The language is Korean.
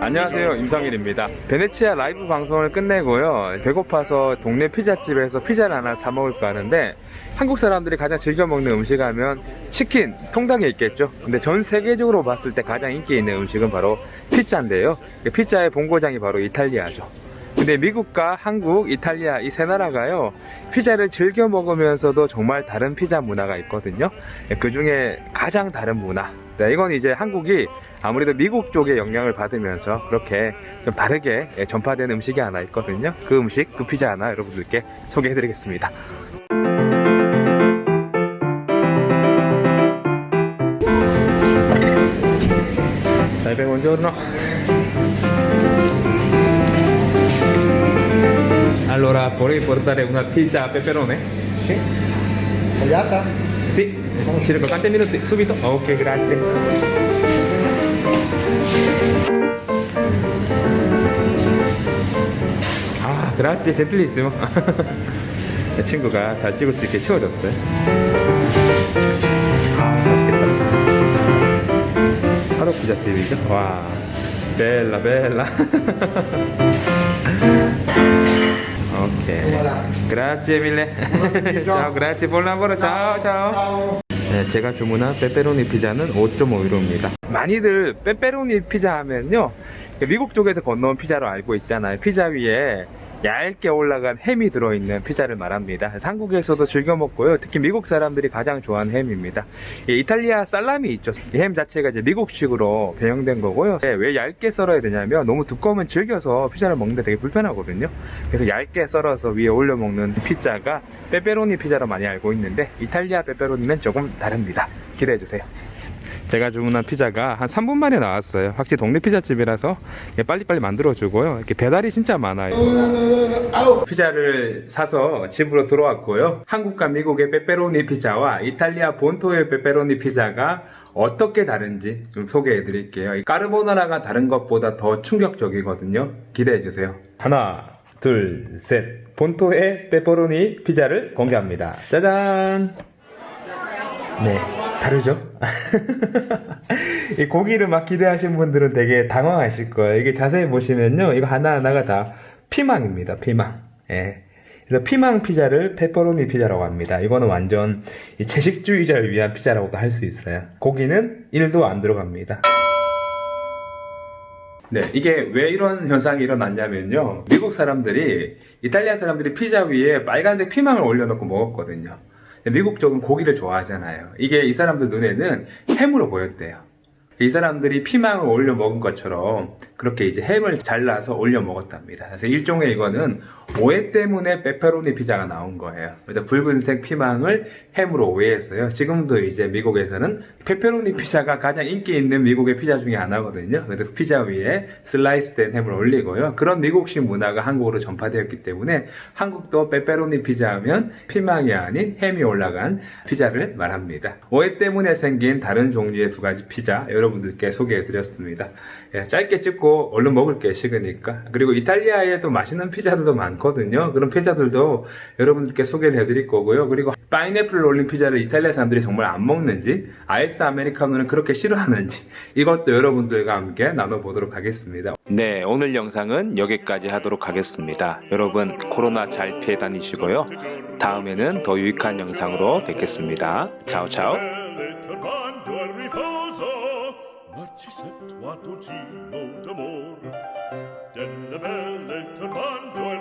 안녕하세요 임성일입니다. 베네치아 라이브 방송을 끝내고요. 배고파서 동네 피자집에서 피자를 하나 사 먹을까 하는데 한국 사람들이 가장 즐겨 먹는 음식 하면 치킨 통닭에 있겠죠? 근데 전 세계적으로 봤을 때 가장 인기 있는 음식은 바로 피자인데요. 피자의 본고장이 바로 이탈리아죠 근데 미국과 한국, 이탈리아 이 세 나라가요 피자를 즐겨 먹으면서도 정말 다른 피자 문화가 있거든요. 그 중에 가장 다른 문화. 네, 이건 이제 한국이 아무래도 미국 쪽의 영향을 받으면서 그렇게 좀 다르게 전파된 음식이 하나 있거든요. 그 음식, 그 피자 하나 여러분들께 소개해드리겠습니다. Salve, buongiorno. Allora, vorrei portare una pizza a peperone? Sì. Tagliata? Sì, circa quanti minuti? Subito? Ok, grazie. 아, grazie, gentilissimo. 내 친구가 잘 찍을 수 있게 치워줬어요. 아, 맛있겠다. 하루 피자집이죠? 와, 벨라, 벨라. Ok. Grazie mille. ciao, grazie, buon lavoro. Ciao, ciao. ciao. 네, 제가 주문한 페페로니 피자는 5.5유로입니다. 많이들 페페로니 피자 하면요. 미국 쪽에서 건너온 피자로 알고 있잖아요. 피자 위에 얇게 올라간 햄이 들어있는 피자를 말합니다. 한국에서도 즐겨 먹고요. 특히 미국 사람들이 가장 좋아하는 햄입니다. 이 이탈리아 살라미 있죠. 이햄 자체가 이제 미국식으로 변형된 거고요. 네, 왜 얇게 썰어야 되냐면 너무 두꺼우면 질겨서 피자를 먹는데 되게 불편하거든요. 그래서 얇게 썰어서 위에 올려 먹는 피자가 페페로니 피자로 많이 알고 있는데 이탈리아 페페로니는 조금 다릅니다. 기대해 주세요. 제가 주문한 피자가 한 3분 만에 나왔어요. 확실히 동네 피자집이라서 빨리빨리 만들어주고요. 이렇게 배달이 진짜 많아요. 피자를 사서 집으로 들어왔고요. 한국과 미국의 페페로니 피자와 이탈리아 본토의 페페로니 피자가 어떻게 다른지 좀 소개해 드릴게요. 까르보나라가 다른 것보다 더 충격적이거든요. 기대해 주세요. 하나, 둘, 셋. 본토의 페페로니 피자를 공개합니다. 짜잔! 네, 다르죠? 이 고기를 막 기대하신 분들은 되게 당황하실 거예요. 이게 자세히 보시면요. 이거 하나하나가 다 피망입니다. 피망. 예. 그래서 피망 피자를 페퍼로니 피자라고 합니다. 이거는 완전 이 채식주의자를 위한 피자라고도 할 수 있어요. 고기는 1도 안 들어갑니다. 네, 이게 왜 이런 현상이 일어났냐면요. 미국 사람들이, 이탈리아 사람들이 피자 위에 빨간색 피망을 올려놓고 먹었거든요. 미국 쪽은 고기를 좋아하잖아요. 이게 이 사람들 눈에는 햄으로 보였대요. 이 사람들이 피망을 올려 먹은 것처럼 그렇게 이제 햄을 잘라서 올려 먹었답니다. 그래서 일종의 이거는 오해 때문에 페페로니 피자가 나온 거예요. 그래서 붉은색 피망을 햄으로 오해했어요. 지금도 이제 미국에서는 페페로니 피자가 가장 인기 있는 미국의 피자 중에 하나거든요. 그래서 피자 위에 슬라이스 된 햄을 올리고요. 그런 미국식 문화가 한국으로 전파되었기 때문에 한국도 페페로니 피자 하면 피망이 아닌 햄이 올라간 피자를 말합니다. 오해 때문에 생긴 다른 종류의 두 가지 피자 여러분들께 소개해드렸습니다. 예, 짧게 찍고 얼른 먹을 게 식으니까. 그리고 이탈리아에도 맛있는 피자들도 많거든요. 그런 피자들도 여러분들께 소개를 해드릴 거고요. 그리고 파인애플을 올린 피자를 이탈리아 사람들이 정말 안 먹는지, 아이스 아메리카노는 그렇게 싫어하는지, 이것도 여러분들과 함께 나눠보도록 하겠습니다. 네, 오늘 영상은 여기까지 하도록 하겠습니다. 여러분, 코로나 잘 피해 다니시고요. 다음에는 더 유익한 영상으로 뵙겠습니다. 차오차오. ma ci sei tuo d'amor. Delle belle turbando